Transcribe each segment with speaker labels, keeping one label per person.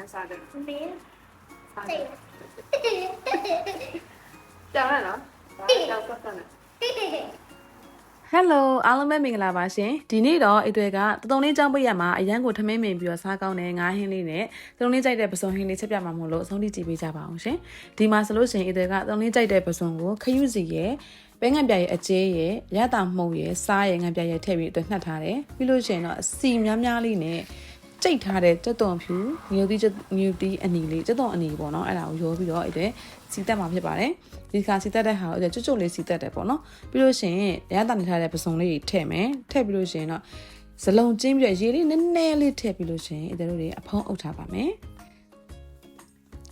Speaker 1: ကျန်းစားတယ်
Speaker 2: မေး
Speaker 1: စားတ
Speaker 2: စိ
Speaker 1: ယ်
Speaker 2: တ်
Speaker 1: ကြောက်ရနော်ဒါကြောက်ပတ်တယ်
Speaker 3: ဟယ်လိုအားလုံးပဲမင်္ဂလာပါရှင်ဒီနေ့တော့အတွေ့ကတတုံလေးចောင်းပိတ်ရမှာအရန်ကိုထမင်းမင်ပြီးတော့စားကောင်းတဲ့ငါးဟင်းလေးနဲ့တတုံလေးကြိုက်တဲ့ပစုံဟင်းလေးချက်ပြမှာမို့လို့အဆုံးထိကြည့်ပေးကြပါအောင်ရှင်ဒီမှာဆိုလို့ရှိရင်အတွေ့ကတတုံလေးကြိုက်တဲ့ပစုံကိုခရုစီရဲ့ပဲငံပြရဲ့အကျဲရဲ့ရတာမှုံရဲ့စားရဲ့ငံပြရဲ့ထည့်ပြီးအတွက်နှက်ထားတယ်ပြီးလို့ရှိရင်တော့အစီများများလေးနဲ့ ကြိတ်ထားတဲ့တက်သွန်ဖြူငြိုတီးငြိုတီးအနီလေးတက်သွန်အနီပေါ့နော်အဲ့ဒါကိုရောပြီးတော့အဲ့ဒါစီတက်မှာဖြစ်ပါတယ်ဒီခါစီတက်တဲ့ဟာကိုအဲ့ဒါကျွတ်ကျွတ်လေးစီတက်တယ်ပေါ့နော်ပြီးလို့ရှိရင်ရတာနေထားတဲ့ပစုံလေးထည့်မယ်ထည့်ပြီးလို့ရှိရင်တော့စလုံးကျင်းပြီးတော့ရေလေးနည်းနည်းလေးထည့်ပြီးလို့ရှိရင်အဲ့ဒါတို့တွေအဖုံးအုပ်ထားပါမယ်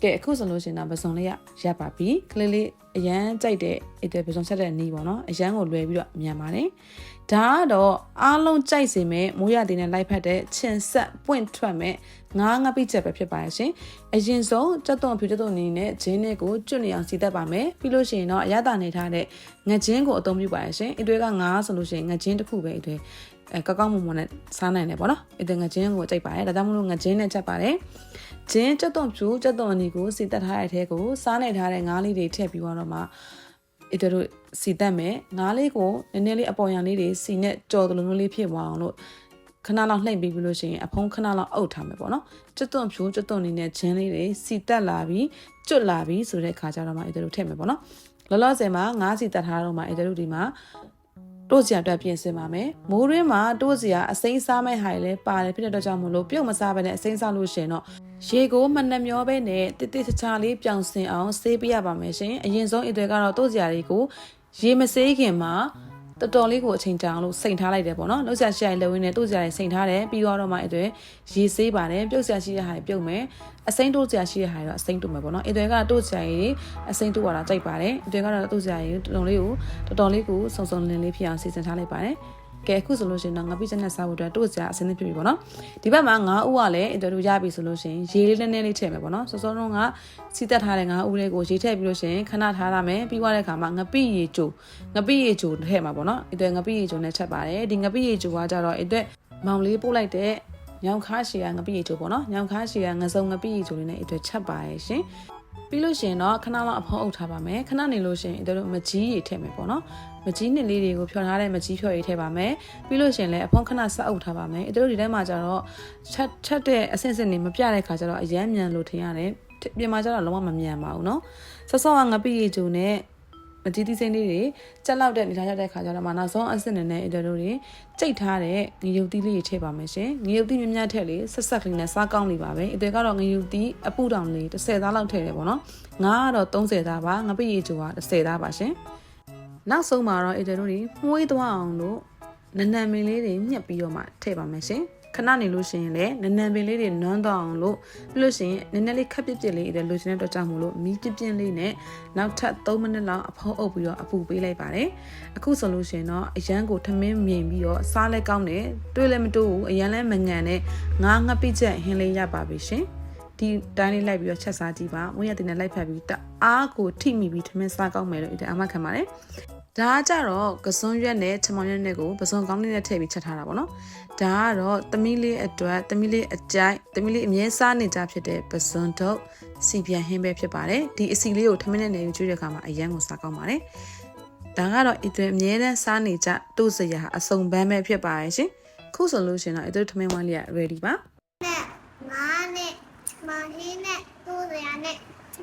Speaker 3: ကဲအခုဆိုလို့ရှိရင်တော့ပစုံလေးရရပါပြီကလေးလေးအရန်ကြိုက်တဲ့အဲ့ဒါပစုံဆက်တဲ့နီးပေါ့နော်အရန်ကိုလွယ်ပြီးတော့မြန်ပါတယ်ဒါကတော့အားလုံးကြိုက်စေမဲ့မိုးရသေးနဲ့လိုက်ဖက်တဲ့ချင်ဆက်ပွင့်ထွက်မဲ့ငါးငပိချက်ပဲဖြစ်ပါရဲ့ရှင်အရင်ဆုံးကြက်သွန်ဖြူကြက်သွန်နီနဲ့ဂျင်းနဲ့ကိုကျွတ်နေအောင်စီတတ်ပါမယ်ပြီးလို့ရှိရင်တော့အရသာနေထားတဲ့ငချင်းကိုအသုံးပြုပါရဲ့ရှင်အတွေကငါးဆိုလို့ရှိရင်ငချင်းတစ်ခုပဲအတွေ အဲကောက်ကောက်မွန်မွန်နဲ့စားနိုင်တယ်ပေါ့နော်အတွေငချင်းကိုကြိုက်ပါတယ်ဒါကြောင့်မလို့ငချင်းနဲ့ချက်ပါတယ်ဂျင်းကြက်သွန်ဖြူကြက်သွန်နီကိုစီတက်ထားတဲ့အထဲကိုစားနေထားတဲ့ငါးလေးတွေထည့်ပြီးတော့မှအဲ့တို့စီတက်မယ်ငါးလေးကိုနည်းနည်းလေးအပေါ်ရန်လေးတွေစီနဲ့ကြော်တလုံးလေးဖြစ်သွားအောင်လို့ခဏလောက်နှိပ်ပြီးပြီလို့ရှိရင်အဖုံးခဏလောက်အုပ်ထားမယ်ပေါ့နော်ကျွတ်သွန်ဖြိုးကျွတ်သွန်နေနဲ့ဂျင်းလေးတွေစီတက်လာပြီးကျွတ်လာပြီးဆိုတဲ့ခါကျတော့မှအဲ့တို့ထည့်မယ်ပေါ့နော်လောလောဆယ်မှာငါးစီတက်ထားတော့မှအဲ့တို့ဒီမှာ တို့စရာအတွက်ပြင်ဆင်ပါမယ်မိုးရင်းမှာတို့စရာအစိမ်းစားမဲ့ဟာတွေလည်းပါတယ်ဖြစ်တဲ့အတွက်ကြောင့်မလို့ပြုတ်မစားဘဲနဲ့အစိမ်းစားလို့ရှင်တော့ရေကိုမနှမျောပဲနဲ့တိတိကျကျလေးပြောင်စင်အောင်ဆေးပေးရပါမယ်ရှင်အရင်ဆုံးအတွေကတော့တို့စရာတွေကိုရေမဆေးခင်မှာ တော်တော်လေးကိုအချိန်ကြာအောင်လို့စိန်ထားလိုက်တယ်ပေါ့နော်။လောက်ဆရာရှိရလက်ဝင်းနဲ့တို့ဆရာတွေစိန်ထားတယ်ပြီးတော့မှအဲ့တွေရေဆေးပါတယ်ပြုတ်ဆရာရှိတဲ့ဟာတွေပြုတ်မယ်အစိမ့်တို့ဆရာရှိတဲ့ဟာတွေတော့အစိမ့်တို့မယ်ပေါ့နော်။အဲ့တွေကတို့ဆရာကြီးအစိမ့်တို့ရတာကြိုက်ပါတယ်။အဲ့တွေကတော့တို့ဆရာကြီးတော်တော်လေးကိုတော်တော်လေးကိုစုံစုံလင်လေးဖြစ်အောင်စီစဉ်ထားလိုက်ပါတယ်။ ကဲအခုဆိုလို့ရှိရင်တော့ငါပြချက်နဲ့စားဖို့အတွက်တို့စရာအစင်းသစ်ဖြစ်ပြီပေါ့နော်ဒီဘက်မှာငါးဦးကလည်းအင်တာဗျူးရပြီဆိုလို့ရှိရင်ရေလေးနည်းနည်းလေးထည့်မယ်ပေါ့နော်စောစောတုန်းကစီတက်ထားတဲ့ငါးဦးလေးကိုရေထည့်ပြီးလို့ရှိရင်ခဏထားရမယ်ပြီးသွားတဲ့အခါမှာငပိရေချိုငပိရေချိုထည့်မှာပေါ့နော်အဲ့ဒါငပိရေချိုနဲ့ချက်ပါတယ်ဒီငပိရေချိုကကြတော့အဲ့ဒါမောင်လေးပို့လိုက်တဲ့ညောင်ခါရှည်ကငပိရေချိုပေါ့နော်ညောင်ခါရှည်ကငစုံငပိရေချိုလေးနဲ့အဲ့ဒါချက်ပါရဲ့ရှင် ပြီးလို့ရှိရင်တော့ခဏလောက်အဖုံးအုပ်ထားပါမယ်ခဏနေလို့ရှိရင်တို့မကြီးရေထည့်မယ်ပေါ့နော်မကြီးနှစ်လေးတွေကိုဖြော်ထားတဲ့မကြီးဖြော်ရေထည့်ပါမယ်ပြီးလို့ရှိရင်လည်းအဖုံးခဏဆက်အုပ်ထားပါမယ်တို့ဒီထဲမှာကျတော့ချက်ချက်တဲ့အဆင့်ဆင့်နေမပြတဲ့ခါကျတော့အရမ်းမြန်လို့ထင်ရတယ်ပြင်မှာကျတော့လုံးဝမမြန်ပါဘူးเนาะဆော့ဆော့ကငပိရေဂျုံနဲ့မ ကြီးသီးစိမ့်လေးတွေကြက်လောက်တဲ့နေထားရတဲ့ခါကျတော့မှနောက်ဆုံးအဆင့်နဲ့နဲ့တို့တွေကြိတ်ထားတဲ့ငရုတ်သီးလေးတွေထည့်ပါမယ်ရှင်ငရုတ်သီးမြများထည့်လေဆက်ဆက်ကလေးနဲ့စားကောင်းနေပါပဲအတွေကတော့ငရုတ်သီးအပူတောင်လေး30သားလောက်ထည့်တယ်ပေါ့နော်ငါကတော့30သားပါငပိရေဂျုံက30သားပါရှင်နောက်ဆုံးမှာတော့အတွေတို့တွေမှုေးသွားအောင်လို့နနံမင်းလေးတွေညှက်ပြီးတော့မှထည့်ပါမယ်ရှင် ခဏနေလို့ရှိရင်လည်းနနံပင်လေးတွေနွမ်းတော့အောင်လို့ပြီးလို့ရှိရင်နည်းနည်းလေးခက်ပြစ်ပြစ်လေးတွေလိုချင်တဲ့အတွက်ကြောင့်မို့လို့မီးပြစ်ပြင်းလေးနဲ့နောက်ထပ်3မိနစ်လောက်အဖုံးအုပ်ပြီးတော့အပူပေးလိုက်ပါတယ်အခုဆိုလို့ရှိရင်တော့အရန်ကိုထမင်းမြင်ပြီးတော့စားလဲကောင်းတယ်တွေးလည်းမတိုးဘူးအရန်လည်းမငန်နဲ့ငါးငပိချက်ဟင်းလေးရပါပြီရှင်ဒီတိုင်းလေးလိုက်ပြီးတော့ချက်စားကြည့်ပါမွေးရတဲ့နဲ့လိုက်ဖက်ပြီးတအားကိုထိမိပြီးထမင်းစားကောင်းမယ်လို့အမခံပါတယ် ဒါကကြတော့ကစွန်းရွက်နဲ့ချမောင်ရွက်နဲ့ကိုပစုံကောင်းလေးနဲ့ထည့်ပြီးချက်ထားတာပေါ့နော်ဒါကတော့သမီးလေးအတွက်သမီးလေးအကြိုက်သမီးလေးအမြဲစားနေကြဖြစ်တဲ့ပစွန်ထုတ်စီပြန်ဟင်းပဲဖြစ်ပါတယ်ဒီအစီလေးကိုထမင်းနဲ့နေပြီးကျွေးတဲ့အခါမှာအရန်ကိုစားကောင်းပါတယ်ဒါကတော့အတွေ့အမြဲတမ်းစားနေကြတို့စရာအစုံပန်းပဲဖြစ်ပါရဲ့ရှင်ခုဆိုလို့ရှင်တော့အတွေ့ထမင်းဝိုင်းလေးက ready ပါ
Speaker 2: နဲ့ငါနဲ့မဟင်းနဲ့သူ့ရနဲ့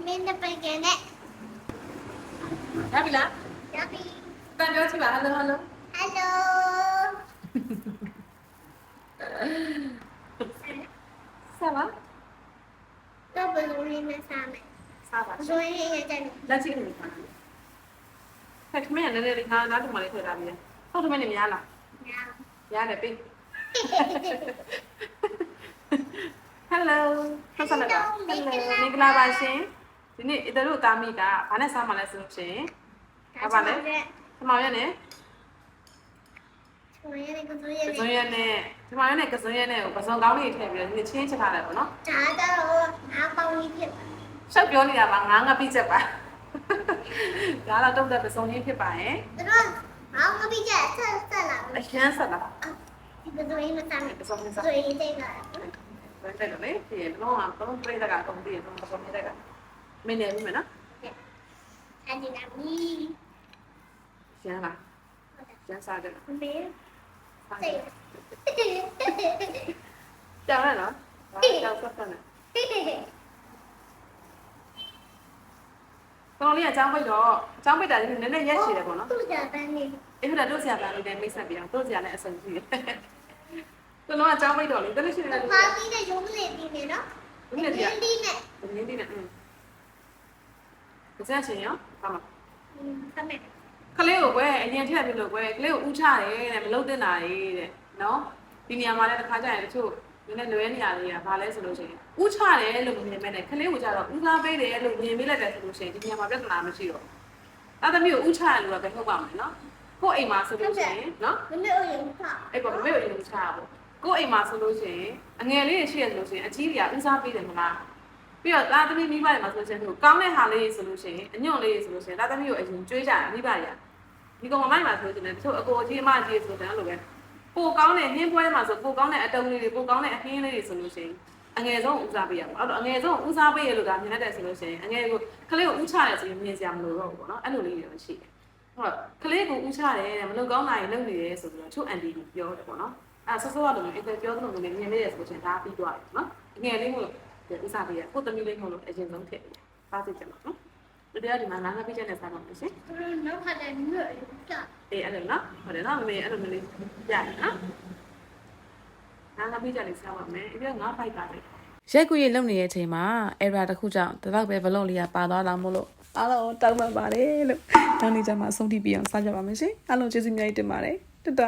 Speaker 2: မင်းတဲ့ပကနဲ့
Speaker 1: ရပြီလား
Speaker 2: ရပြီ
Speaker 1: တန်ပြောကြည့်ပါဟယ်လိုဟယ်လို
Speaker 2: ဟယ်လို
Speaker 1: ဆက်ပါ
Speaker 2: တော့ဘယ်လိုလဲမစားမယ်
Speaker 1: စားပါ
Speaker 2: ဘယ်လိုလဲရတဲ့
Speaker 1: လက်ချိနေပါဖက်မင်းလည်းလည်းငါသားတို့မလေးထွက်လာပြီဟုတ်တယ်မင်းလည်းများလား
Speaker 2: ညာ
Speaker 1: ရတယ်ပြီ Hello ဆက်ဆက်လိုက်ပါ Hello မင်္ဂလာပါရှင်ဒီနေ့အတတို့တာမိကဘာနဲ့စားမှလဲဆိုလို့ရှင်ဘာပါလဲသ မောင်ရက်နဲ့
Speaker 2: ဆိုရဲကဆိုရဲ
Speaker 1: ကစုံရက်နဲ့သမောင်ရက်နဲ့ကစုံရက်နဲ့ကိုပစုံကောင်းလေးထည့်ပြီးတော့ဒီချင်းချက်ထားတယ်ပေါ့နော်
Speaker 2: ဒါတော့အားပေါင်းကြီးဖြစ်ပါ
Speaker 1: ရှောက်ပြောနေတာပါငါးငါပြီးချက်ပါဒါတော့တုတ်တဲ့ပစုံလေးဖြစ်ပါရဲ့
Speaker 2: တော့အောင်းကပိချက်ဆက်ဆက်လာ
Speaker 1: အရန်ဆက်လာ
Speaker 2: ဒီဘယ်လိုလဲမစားမယ်
Speaker 1: ပစုံလေးစား
Speaker 2: ဆိုရဲတဲ့က
Speaker 1: ပပဲတက်တော့လေဒီတော့ကတော့ပြိတ္တကတော့ဒီတော့ပုံနေတက်ကမင်းနေပြီမနော်
Speaker 2: အဲဒီနာမီ
Speaker 1: ရှင်းလားရှင်းစားတယ်
Speaker 2: မေး
Speaker 1: စား
Speaker 2: စိတ်
Speaker 1: ကြောက်ရနော်ကြောက်ဆက်တယ်တော်လေးအကြောင်းပိတ်တော့အကြောင်းပိတ်တာလည်းနည်းနည်းရက်ရှည်တယ်ပေါ့နော်
Speaker 2: သူ့ကြတဲ့နေ
Speaker 1: အဲ့ဒါတို့ဆရာကလည်းမိတ်ဆက်ပြအောင်တို့ဆရာလည်းအဆင်ပြေတယ်တော်လုံးအကြောင်းပိတ်တော့လေတလို့ရှိနေတယ်
Speaker 2: ပါပြီးတဲ့ရုံးလေးဒီနေနော်
Speaker 1: ဒီနေ့တည်း
Speaker 2: ဒီနဲ့
Speaker 1: ကဒီနေ့တည်းอืมကြာရှင်ရောဟာမ
Speaker 2: သမ က်
Speaker 1: ကလေးကိုကွယ်အရင်ထည့်ပြီးလို့ကွယ်ကလေးကိုဥချတယ်တဲ့မလုတ်တင်တာလေတဲ့နော်ဒီနေရာမှာလည်းတစ်ခါကျရင်တချို့နည်းနည်းလွဲနေရလေးကဘာလဲဆိုလို့ရှိရင်ဥချတယ်လို့မြင်မဲ့နဲ့ကလေးကိုကြတော့ဥစားပေးတယ်လို့မြင်မိလိုက်တယ်ဆိုလို့ရှိရင်ဒီနေရာမှာပြဿနာမရှိတော့အဲ့သမီးကိုဥချတယ်လို့ပဲဟုတ်ပါမယ်နော်ကိုယ့်အိမ်မှာဆိုလို့ရှိရင်နော်
Speaker 2: မမေအိုရင်ဖာ
Speaker 1: အဲ့ပေါ်မမေ့ကိုအရင်ချတာပေါ့ကိုယ့်အိမ်မှာဆိုလို့ရှိရင်အငယ်လေးရှိရဆိုလို့ရှိရင်အကြီးကြီးကဥစားပေးတယ်မလား ပြီးတော့သားသမီးမိဘတွေမှာဆိုလို့ရှိရင်သူကောင်းတဲ့ဟာလေးဆိုလို့ရှိရင်အညွန့်လေးဆိုလို့ရှိရင်သားသမီးကိုအရင်ကျွေးကြတယ်မိဘတွေကဒီကောင်မမိုက်မှာဆိုလို့ရှိရင်တချို့အကိုအကြီးအမကြီးဆိုတဲ့အဲ့လိုပဲပိုကောင်းတဲ့နှင်းပွဲမှာဆိုပိုကောင်းတဲ့အတုံးလေးတွေပိုကောင်းတဲ့အဟင်းလေးတွေဆိုလို့ရှိရင်အငယ်ဆုံးဦးစားပေးရပါအဲ့တော့အငယ်ဆုံးဦးစားပေးရလို့ဒါမြင်တတ်တယ်ဆိုလို့ရှိရင်အငယ်ကိုကလေးကိုဥချတယ်ဆိုရင်မြင်စရာမလိုတော့ဘူးပေါ့နော်အဲ့လိုလေးတွေရှိတယ်ဟုတ်ကလေးကိုဥချတယ်တဲ့မလုံကောင်းတာရင်လုံနေတယ်ဆိုပြီးတော့ချို့အန်တီပြောတယ်ပေါ့နော်အဲဆော့ဆော့ကတော့အင်တာပြောသလိုမျိုးမြင်နေရဆိုလို့ချင်းဒါပြီးသွားတယ်နော်အငယ်လေး မို့လို့ဥစားပေးရကိုသမီးလေးမို့လို့အရင်ဆုံးထည့်ပေးပါသိကြမှာနော်ဒီတရားဒီမှာငါးငါးပြည့်တဲ့စားတော့မယ်ရှင်
Speaker 2: သူတို့နောက်ခါတဲ့မြို့ရကြ
Speaker 1: အေးအဲ့လိုနော်ဟုတ်တယ်နော်မမေအဲ့လိုမျိုးလေးကြာတယ်နော်ငါးငါးပြည့်တဲ့စားပါမယ်အဲ့ဒါငါးပိုက်ပါလေ
Speaker 3: ရက်ကူရလုံနေတဲ့အချိန်မှာ error တစ်ခုကြောင့်တတော့ပဲ vlog လေးကပါသွားတာမို့လို့အားလုံးတောင်းပန်ပါတယ်လို့နောက်နေ့ကျမှအဆုံးထိပြအောင်စကြပါမယ်ရှင်အားလုံးကျေးဇူးအများကြီးတင်ပါတယ်တတ